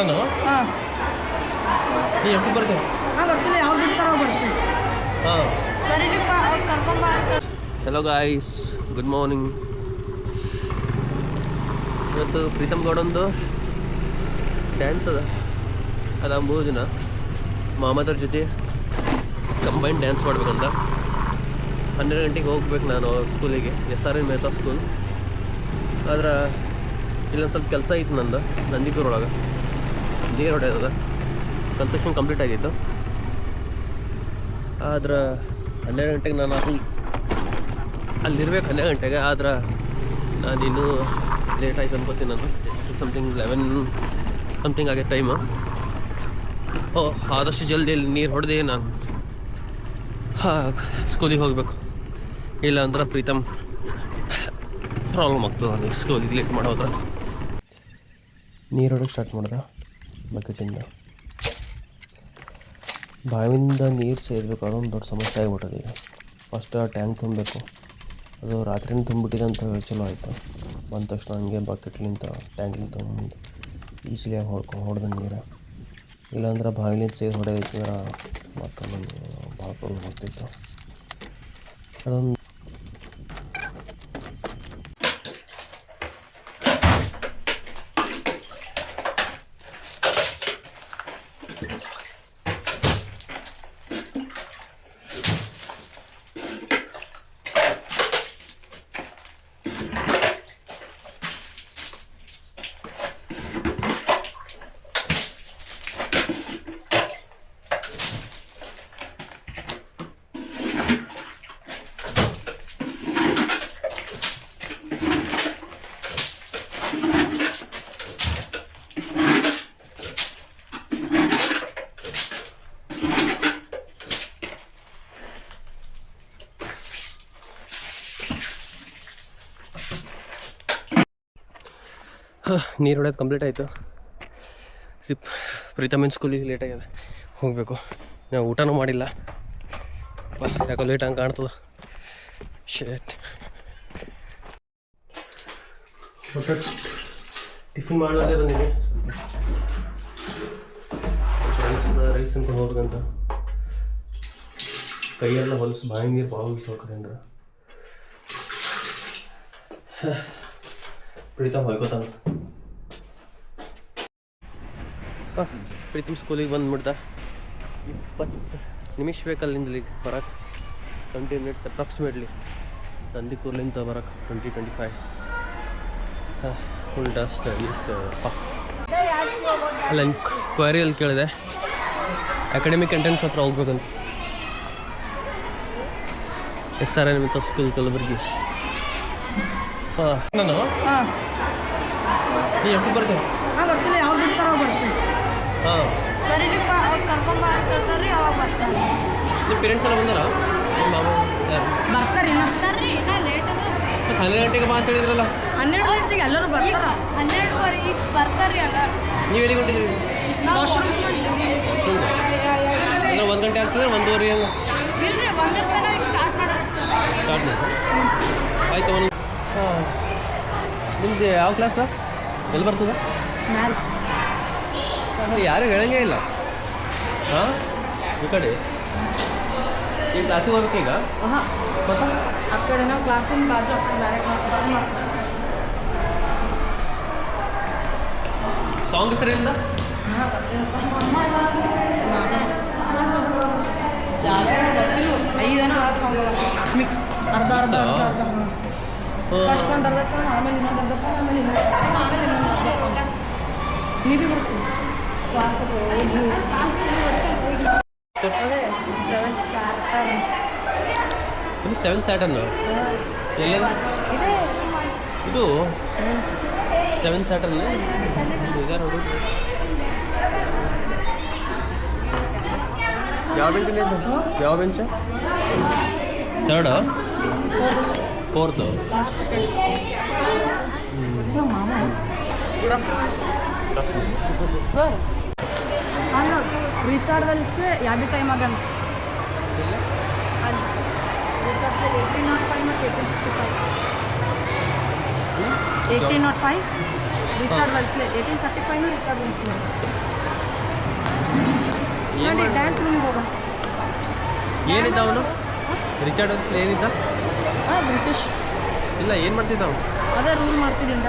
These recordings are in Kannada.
ನಾನು? ಹಾಂ. ನೀ ಎಷ್ಟು ಬರ್ತೀವಿ ಹಾಂ ಗೊತ್ತಿಲ್ಲ ಯಾವ್ದು ಬಿಡ್ತಾರೋ ಬರ್ತೀನಿ. ಹಾಂ. ಕರೀಲಿಪ್ಪ ಕರ್ಕೊಂಬ ಅಂತ. ಹಲೋ ಗಾಯ್ಸ್ ಗುಡ್ ಮಾರ್ನಿಂಗ್ ಇವತ್ತು ಪ್ರೀತಮ್ ಗೌಡಂದು ಡ್ಯಾನ್ಸ್ ಅದ. ಅದು ಮೂರು ದಿನ ಮಾಮದವ್ರ ಜೊತೆ ಕಂಬೈನ್ ಡ್ಯಾನ್ಸ್ ಮಾಡ್ಬೇಕಂತ. ಹನ್ನೆರಡು ಗಂಟೆಗೆ ಹೋಗ್ಬೇಕು ನಾನು ಸ್ಕೂಲಿಗೆ. S R N Mehta school. ಆದ್ರೆ ಇಲ್ಲೊಂದು ಸ್ವಲ್ಪ ಕೆಲಸ ಐತೆ ನಂದು ನಂದಿಪುರ ಒಳಗೆ ರೋಡ್ ಇರೋದು ಕನ್ಸ್ಟ್ರಕ್ಷನ್ ಕಂಪ್ಲೀಟ್ ಆಗಿತ್ತು. ಆದ್ರೆ ಹನ್ನೆರಡು ಗಂಟೆಗೆ ನಾನು ಅಲ್ಲಿ, ಅಲ್ಲಿರ್ಬೇಕು ಹನ್ನೆರಡು ಗಂಟೆಗೆ, ಆದ್ರೆ ನಾನು ಇನ್ನೂ ಲೇಟ್ ಆಯ್ತು ಅನ್ಕೋತೀನಿ ನಾನು. ಸಮಥಿಂಗ್ ಲೆವೆನ್ ಸಮಥಿಂಗ್ ಆಗಿದೆ ಟೈಮು ಓ, ಆದಷ್ಟು ಜಲ್ದಿ ಇಲ್ಲಿ ನೀರು ಹೊಡೆದೆ ನಾನು. ಹಾಂ ಸ್ಕೂಲಿಗೆ ಹೋಗಬೇಕು. ಇಲ್ಲ ಅಂದ್ರೆ ಪ್ರೀತಮ್ ಪ್ರಾಬ್ಲಮ್ ಆಗ್ತದೆ. ನನಗೆ ಸ್ಕೂಲಿಗೆ ಲೇಟ್ ಮಾಡೋದ್ರೆ ನೀರು ಹೊಡೋಕೆ ಸ್ಟಾರ್ಟ್ ಮಾಡ್ದೆ ಬಕೆಟಿಂದ. ಬಾವಿಯಿಂದ ನೀರು ಸೇರಬೇಕು, ಅದೊಂದು ದೊಡ್ಡ ಸಮಸ್ಯೆ ಆಗಿಬಿಟ್ಟದೆ ಈಗ. ಫಸ್ಟ್ ಆ ಟ್ಯಾಂಕ್ ತುಂಬಬೇಕು. ಅದು ರಾತ್ರಿನೇ ತುಂಬಿಟ್ಟಿದೆ ಅಂತ ಹೇಳಿ ಚಲೋ ಆಯಿತು. ಬಂದ ತಕ್ಷಣ ಹಂಗೆ ಬಕೆಟ್ಲಿಂತ ಟ್ಯಾಂಕ್ಲಿಂದ ತೊಗೊಂಡು ಈಸಿಲಿಯಾಗಿ ಹೊಡ್ಕೊಂಡು ಹೊಡೆದ ನೀರು. ಇಲ್ಲಾಂದ್ರೆ ಬಾವಿಲಿಂದ ಸೇರಿ ಹೊಡೆದಿದ್ರೆ ಮತ್ತೊಂದು ಭಾಳ ಪ್ರಾಬ್ಲಮ್ ಆಗ್ತಿತ್ತು. ಅದೊಂದು ನೀರು ಹೊಡೆಯೋದು ಕಂಪ್ಲೀಟ್ ಆಯಿತು. ಸಿಪ್ ಪ್ರೀತಮಿನ್ ಸ್ಕೂಲಿಗೆ ಲೇಟ್ ಆಗಿದೆ ಹೋಗಬೇಕು. ನಾವು ಊಟನೂ ಮಾಡಿಲ್ಲ. ಯಾಕೋ ಲೇಟ್ ಹಂಗೆ ಕಾಣ್ತದ. ಶೇಟ್ ಟಿಫಿನ್ ಮಾಡೋದೇ ಬಂದಿದೆ ರೈಸ್ ಅನ್ಕೊಂಡು ಹೋಗ್ಬೇಕಂತ. ಕೈಯೆಲ್ಲ ಹೊಲಸು, ಬಾಯಿ ನೀರು ಹೊಲಸು ಹೋಗ್ಕರೇನ್ರ ಪ್ರೀತಮ್ ಹೋಯ್ಕೋತಾನ. ಪ್ರೀತಮ್ ಸ್ಕೂಲಿಗೆ ಬಂದ್ಬಿಡ್ದ ಇಪ್ಪತ್ತು ನಿಮಿಷ ಬೇಕಲ್ಲಿಂದ ಇಲ್ಲಿಗೆ ಟ್ವೆಂಟಿ ಮಿನಿಟ್ಸ್ ಅಪ್ರಾಕ್ಸಿಮೇಟ್ಲಿ ನಂದಿಕೂರ್ಲಿಂದ ಬರಕ್ಕೆ twenty twenty five full dust ಅಲ್ಲ ಕ್ವೈರಿಯಲ್ಲಿ ಕೇಳಿದೆ. ಅಕಾಡೆಮಿಕ್ ಎಂಟ್ರೆನ್ಸ್ ಹತ್ರ ಹೋಗ್ಬೇಕಂತ. S R N school Kalaburagi ನಾನು ಹಾಂ. ನೀ ಎಷ್ಟು ಬರ್ತೀವಿ ಹಾಂ ಗೊತ್ತಿಲ್ಲ ಯಾವಾಗ ಬಿಡ್ತಾರೋ ಬರ್ತೀನಿ. ಹಾಂ. ಕರೀಲಿಪ್ಪ ಕರ್ಕೊಂಬ ಅಂತ ಹೇಳ್ತಾರ್ರಿ ಅವಾಗ ಬರ್ತಾರೆ ನಿಮ್ಮ ಪೇರೆಂಟ್ಸ್ ಎಲ್ಲ ಬಂದಾರ? ನಿಮ್ಮ ಮಾಮ ಯಾರು? ಬರ್ತಾರೆ ಬರ್ತಾರ್ರಿ ಇನ್ನ ಲೇಟ್ ಅದ. ಮತ್ತೆ ಹನ್ನೆರಡು ಗಂಟೆಗೆ ಬಾ ಅಂತ ಹೇಳಿದ್ರಲ್ಲ? ಹನ್ನೆರಡು ಗಂಟೆಗೆ ಎಲ್ಲರೂ ಬರ್ತಾರ? ಹನ್ನೆರಡುವರೆ ಈಗ ರೀ ಎಲ್ಲ ನೀವು ಎಲ್ಲಿಗೆ ಹೊಂಟಿದ್ದೀರಿ? ವಾಶ್ರೂಮ್ ಒಂದು ಗಂಟೆ ಆಗ್ತದೆ ಒಂದೂವರೆ ಇಲ್ಲ ರೀ ಒಂದಿರ್ತಾನ ಈಗ ಸ್ಟಾರ್ಟ್ ಮಾಡೋದು ಸ್ಟಾರ್ಟ್ ಮಾಡಿ ಆಯ್ತು ಒಂದು ಹಾಂ ನಿಮ್ದು ಯಾವ ಸರ್ ಎಲ್ಲಿ ಬರ್ತದೆ ಯಾರು ಹೇಳಂಗೇ ಇಲ್ಲ ಹಾಂ ಈ ಕಡೆ ಈ ಕ್ಲಾಸಿಗೆ ಹೋಗ್ಬೇಕು ಈಗ ಗೊತ್ತಾ ಆ ಕಡೆ ನಾವು ಕ್ಲಾಸಿನ ಬಾಜು ಆ ಕಡೆ ಬೇರೆ ಕ್ಲಾಸ್ ಸಾಂಗ್ ಹೆಸರಿಂದ ಐದು ಆ ಸಾಂಗ್ ಮಿಕ್ಸ್ ಅರ್ಧ ಅರ್ಧ ಅರ್ಧ ಅರ್ಧ ಫಸ್ಟ್ ಒಂದು ಅರ್ಧ ಸಾಂಗ್ ಆಮೇಲೆ ಇನ್ನೊಂದು ಅರ್ಧ ಸಾಂಗ್ ಆಮೇಲೆ ಇನ್ನೊಂದು ಅರ್ಧ ಸಾಂಗ್ ಆಮೇಲೆ ಇನ್ನೊಂದು ಅರ್ಧ ಸಾಂಗ್ ನೀವು ಬರ್ತೀವಿ ಕ್ಲಾಸಿಗೆ ಅದೇ ಸೆವೆಂತ್ ಸ್ಯಾಟರ್ನ್ ಇದು ಸೆವೆನ್ ಸ್ಯಾಟರ್ನು ಎಲ್ಲ ಇದೆ. ಇದು ಸೆವೆನ್ ಸ್ಯಾಟರ್ನ್ ಹುಡುಗ ಯಾವ ಬೆಂಚ್ ಯಾವ ಬೆಂಚ್ ತರ್ಡ್ ಫೋರ್ತು ಸರ್ ಅಲ್ಲ ರೀಚಾರ್ಜ್ ಅಲ್ಲಿ ಯಾವ್ದು ಟೈಮ್ ಆಗಲ್ಲ. ಅಲ್ಲಿ ರೀಚಾರ್ಜ್ ಏಯ್ಟೀನ್ ನಾಟ್ ಫೈವ್ ಮತ್ತು eighteen fifty five nought five recharge ವಲ್ಸ್ಲೆ eighteen thirty ಫೈವ್ನು ರೀಚಾರ್ಜ್ ವಲ್ಸ್ಲೆ ನೋಡಿ ಡ್ಯಾನ್ಸ್ ರೂಮಿಗೆ ಹೋಗೋಣ. ಏನಿದ್ದ ಅವನು ರಿಚರ್ಡ್ ಅನ್ಸ್ಲಿ ಏನಿದ್ದ? ಹಾಂ ಬ್ರಿಟಿಷ್. ಇಲ್ಲ ಏನು ಮಾಡ್ತಿದ್ದ ಅವನು ಅದೇ ರೂಲ್ ಮಾಡ್ತಿದ್ದಿಂದ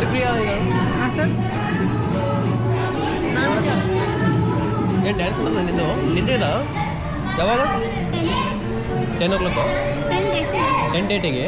ಪ್ರಿಯಾ ಹಾಂ ಸರ್. ಏನು ಡ್ಯಾನ್ಸ್ ಮಾಡೋದು ನಿಂದು? ನಿಂದೇದ ಯಾವಾಗ? ಟೆನ್ ಓ ಕ್ಲಾಕು ಟೆನ್ ಡೇಟಿಗೆ